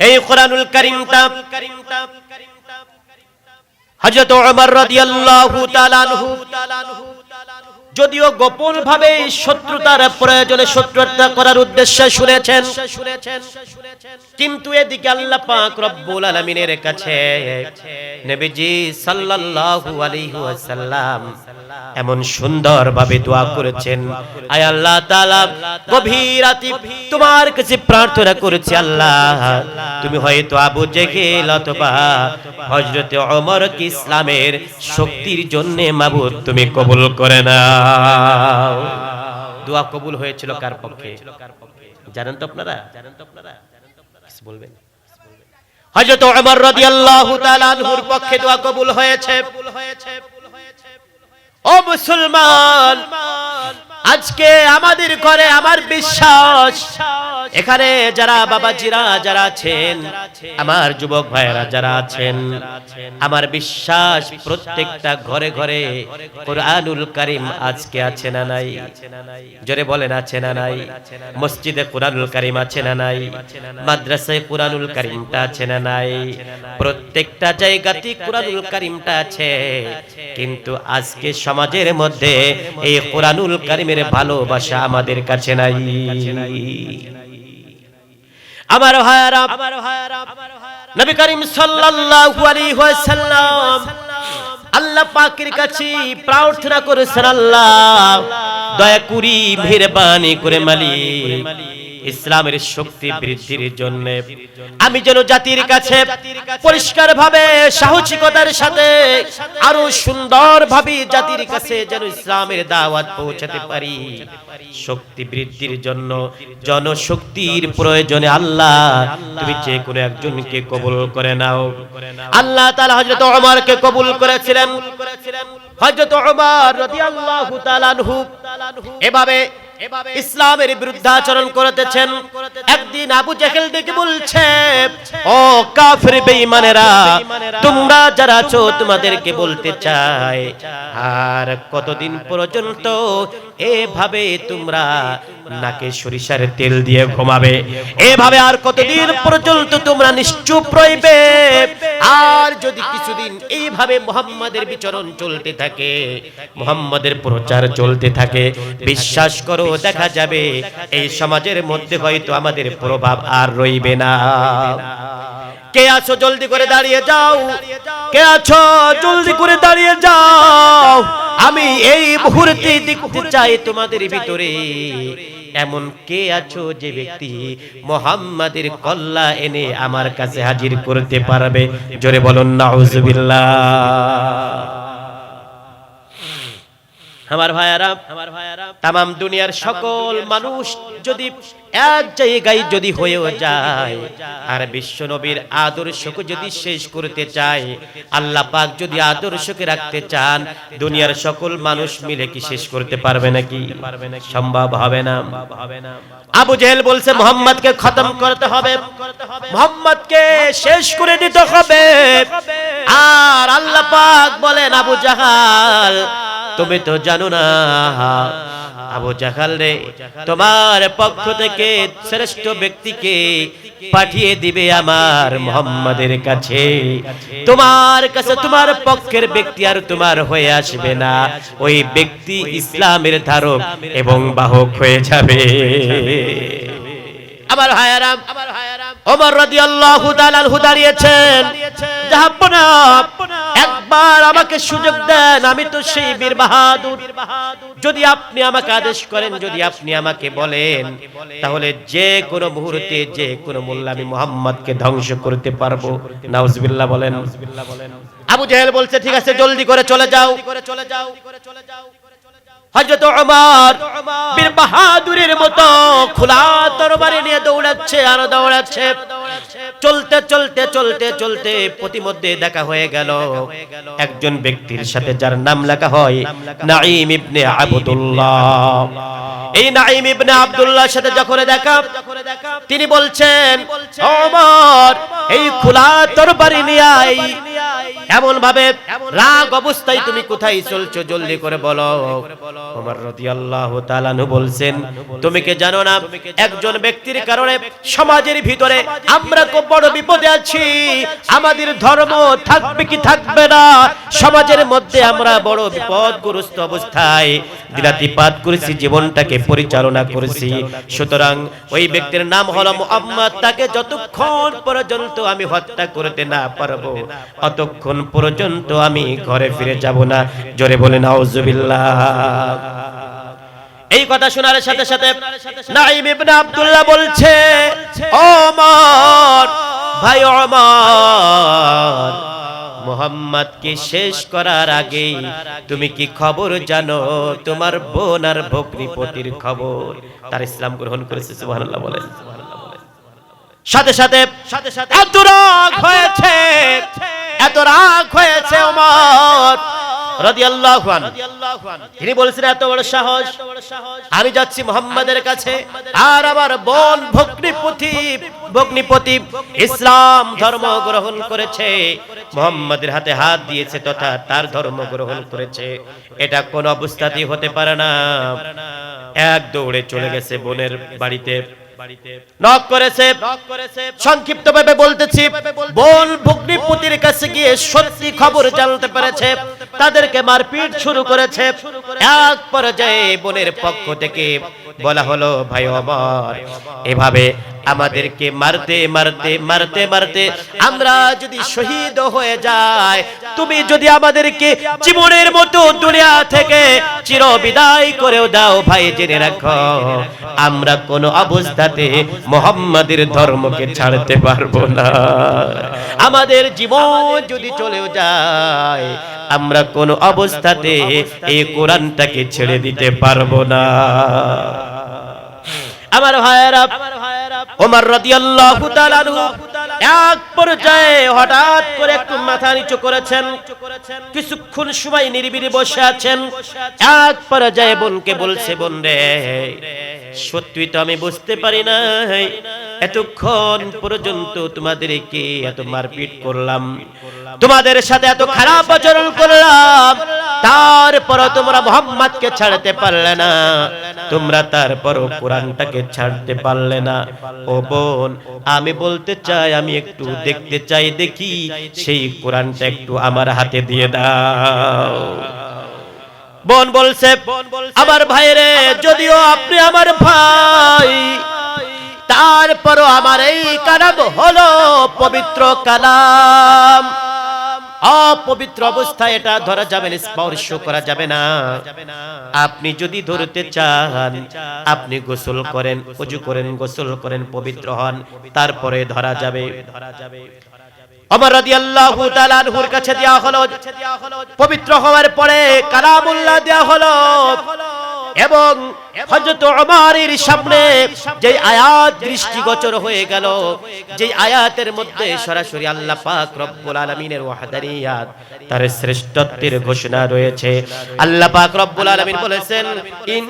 এই কোরআনুল ওমর রাদিয়াল্লাহু তাআলা আনহু, যদিও গোপন ভাবে শত্রুতার প্রয়োজনে শত্রুতা করার উদ্দেশ্যে শুনেছেন, কিন্তু এদিকে আল্লাহ পাক রব্বুল আলামিনের কাছে নবীজি সাল্লাল্লাহু আলাইহি ওয়াসাল্লাম এমন সুন্দর ভাবে দোয়া করেছেন। আয় আল্লাহ তাআলা, গভীর তোমার কাছে প্রার্থনা করেছি আল্লাহ। তুমি হয়তো আবু জেহেল অথবা হযরত ওমর কি ইসলামের শক্তির জন্য মাবুদ তুমি কবুল করে নাও। দোয়া কবুল হয়েছিল কার পক্ষে? জানেন তো আপনারা? জানেন তো আপনারা বলবেন? হযরত ওমর রাদিয়াল্লাহু তাআলা আনহুর পক্ষে দোয়া কবুল হয়েছে। ও মুসলমান আজকে আমাদের ঘরে আমার বিশ্বাস। এখানে যারা বাবাজিরা যারা আছেন, আমার যুবক ভাইয়েরা যারা আছেন, আমার বিশ্বাস প্রত্যেকটা ঘরে ঘরে কোরআনুল কারিম আজকে আছে না নাই? জোরে বলেন, আছে না নাই? মসজিদে কোরআনুল কারিম আছে না নাই? মাদ্রাসায় কোরআনুল কারিমটা আছে না নাই? প্রত্যেকটা জায়গাতে কোরআনুল কারিমটা আছে। কিন্তু আজকে সমাজের মধ্যে এই কোরআনুল কারিমের ভালোবাসা আমাদের কাছে নাই। আমার ভাইয়ারা নবী করিম সাল্লাল্লাহু আলাইহি ওয়াসাল্লাম আল্লাহ পাকের কাছে প্রার্থনা করেছেন, আল্লাহ, দয়া করি, মেহেরবানি করে মালিক। ইসলামের শক্তি বৃদ্ধির জন্য আমি যেন জাতির কাছে পরিষ্কার ভাবে সাহসিকতার সাথে আরও সুন্দর ভাবে জাতির কাছে যেন ইসলামের দাওয়াত পৌঁছাতে পারি। শক্তি বৃদ্ধির জন্য জনশক্তির প্রয়োজনে আল্লাহ তুমি যে কোনো একজনকে কবুল করে নাও। আল্লাহ তাআলা হযরত ওমরকে কবুল করেছিলেন। হযরত ওমর রাদিয়াল্লাহু তাআলা আনহু। এভাবে ইসলামের বিরুদ্ধাচরণ করতেছেন একদিন আবু জাহেল ডেকে বলছে ও কাফির বেঈমানেরা তোমরা যারা আছো তোমাদেরকে বলতে চাই। আর কতদিন পর্যন্ত এভাবে তোমরা নাকে সরিষার তেল দিয়ে ঘুমাবে। এভাবে আর কতদিন পর্যন্ত তোমরা নিশ্চুপ রইবে? আর যদি কিছুদিন এইভাবে মোহাম্মদের বিচরণ চলতে থাকে মোহাম্মদের প্রচার চলতে থাকে। বিশ্বাস করো দেখা যাবে এই সমাজের মধ্যে হয়তো আমাদের প্রভাব আর রইবে না। কে আছো জলদি করে দাঁড়িয়ে যাও? কে আছো জলদি করে দাঁড়িয়ে যাও? আমি এই মুহূর্তে দেখতে চাই তোমাদের ভিতরে। এমন কে আছো যে ব্যক্তি মোহাম্মদের কল্লা এনে আমার কাছে হাজির করতে পারবে? জোরে বলুন, নাউজুবিল্লাহ। আমার ভাইয়ারা আমার ভাইয়ারা তাম দুনিয়ার সকল মানুষ যদি এক জায়গায় যদি হয়েও যায় আর বিশ্ব নবীর আদর্শকে যদি শেষ করতে চায় আল্লাহ পাক যদি আদর্শকে রাখতে চান দুনিয়ার সকল মানুষ মিলে কি শেষ করতে পারবে নাকি? সম্ভব হবে না। আবু জেহেল বলছে মোহাম্মদকে খতম করতে হবে। মোহাম্মদকে শেষ করে দিতে হবে। আর আল্লাহ পাক বলেন আবু জাহাল তুমি তো জানো না। আবু জাহাল রে, তোমার পক্ষ থেকে শ্রেষ্ঠ ব্যক্তিকে পাঠিয়ে দিবে আমার মোহাম্মদের কাছে। তোমার কাছে তোমার পক্ষের ব্যক্তি আর তোমার হয়ে আসবে না। ওই ব্যক্তি ইসলামের ধারক এবং বাহক হয়ে যাবে। আমার হায়ারাম আমার হায়ারাম ওমর রাদিয়াল্লাহু তাআলা দাঁড়িয়েছেন। জাহাপনা একবার আমাকে সুযোগ দেন, আমি তো সেই বীর বাহাদুর। যদি আপনি আমাকে আদেশ করেন, যদি আপনি আমাকে বলেন, তাহলে যে কোন মুহূর্তে, যে কোনো মূল্য আমি মোহাম্মদকে ধ্বংস করতে পারব। নাউজুবিল্লাহ বলেন। আবু জাহেল বলছে, ঠিক আছে, জলদি করে চলে যাও। করে চলে যাও হযরত ওমর বীর বাহাদুরের মতো খোলা তরবারি নিয়ে দৌড়াচ্ছে, আর দৌড়াচ্ছে। চলতে চলতে চলতে চলতে প্রতিমধ্যে দেখা হয়ে গেল একজন ব্যক্তির সাথে যার নাম লেখা হয় নাঈম ইবনে আবদুল্লাহ। এই নাঈম ইবনে আব্দুল্লাহর সাথে যখন দেখা, তিনি বলছেন ওমর, এই খোলা তরবারি নিয়ে এমন ভাবে রাগ অবস্থায় তুমি কোথায় চলছো জলদি করে বলো। ওমর রাদিয়াল্লাহু তাআলা বলছেন তুমি কি জানো না একজন ব্যক্তির কারণে সমাজের ভিতরে আমরা খুব বড় বিপদে আছি আমাদের ধর্ম থাকবে কি থাকবে না সমাজের মধ্যে আমরা বড় বিপদগ্রস্ত অবস্থায় দিলাতিপাত করেছি জীবনটাকে পরিচালনা করেছি। সুতরাং ওই ব্যক্তির নাম হলো মুহাম্মদ তাকে যতক্ষণ পর্যন্ত আমি হত্যা করতে না পারব অতক্ষণ পর্যন্ত আমি ঘরে ফিরে যাব না। জোরে বলে নাউজুবিল্লাহ। এই কথা শোনার সাথে সাথে নাইম ইবনে আব্দুল্লাহ বলছে ওমর ভাই ওমর মোহাম্মদকে শেষ করার আগেই তুমি কি খবর জানো? তোমার বোন আর ভগ্নিপতির খবর। তার ইসলাম গ্রহণ করেছে সুবহানাল্লাহ বলেন। সাথে সাথে সাথে সাথে হয়েছে। এত রাগ হয়েছে ওমর তিনি বলছেন এত বড় সাহস। আমি যাচ্ছি মোহাম্মদের কাছে। আর আমার বোন ভগ্নিপতি ভগ্নিপতি ইসলাম ধর্ম গ্রহণ করেছে। মোহাম্মদের হাতে হাত দিয়েছে তথা তার ধর্ম গ্রহণ করেছে। এটা কোন অবস্থাতেই হতে পারে না। এক দৌড়ে চলে গেছে বোনের বাড়িতে। নক করেছে। সংক্ষিপ্ত ভাবে বলতেছি। বোন ভগ্নিপতির কাছে গিয়ে সত্যি খবর জানতে পেরেছে। তাদেরকে মারপিট শুরু করেছে। এক পর্যায়ে বোনের পক্ষ থেকে বলা হলো, ভাই অমর, এভাবে আমাদেরকে মারতে মারতে মারতে মারতে আমরা যদি শহীদ হয়ে যাই, তুমি যদি আমাদেরকে জীবনের মতো দুনিয়া থেকে চির বিদায় করেও দাও, ভাই, জেনে রাখো, আমরা কোন অবস্থাতে মোহাম্মদের ধর্মকে ছাড়তে পারব না। আমাদের জীবন যদি চলেও যায়, আমরা কোন অবস্থাতে এই কোরআনটাকে ছেড়ে দিতে পারব না। আমার ভাইয়েরা ওমর রাদিয়াল্লাহু তাআলা এক পর্যায়ে হঠাৎ করে একটু মাথা নিচু করেছেন। কিছুক্ষণ সময় নিরিবিলি বসে আছেন। এক পর্যায়ে বোনকে বলছে, বোন রে, সত্যি তো আমি বুঝতে পারি না এতক্ষণ পর্যন্ত তোমাদেরকে এত মারপিট করলাম। তোমাদের সাথে এত খারাপ আচরণ করলাম। তারপর তোমরা মোহাম্মদকে ছাড়তে পারলে না। তোমরা তারপরও কোরআনটাকে ছাড়তে পারলে না। ও বোন আমি বলতে চাই আমি একটু দেখতে চাই দেখি। সেই কোরআনটা একটু আমার হাতে দিয়ে দাও। বোন বলছে আমার ভাইরে যদিও আপনি আমার ভাই তারপরও আমার এই কালাম হলো পবিত্র কালাম। অপবিত্র অবস্থায় এটা ধরা যাবে না, স্পর্শ করা যাবে না। আপনি যদি ধরতে চান, আপনি গোসল করেন উজু করেন, গোসল করেন, পবিত্র হন, তারপরে ধরা যাবে। ধরা রাদিয়াল্লাহু তাআলা আনহুর কাছে দেয়া হলো, পবিত্র হওয়ার পরে কালামুল্লাহ দেয়া হলো এবং হযরত ওমরের সামনে যে আয়াত দৃষ্টিগোচর হয়ে গেল যে আয়াতের মধ্যে সরাসরি আল্লাহ পাক রব্বুল আলামিনের ওয়াহদানিয়াত তার শ্রেষ্ঠত্বের ঘোষণা রয়েছে। আল্লাহ পাক রব্বুল আলামিন বলেছেন ইন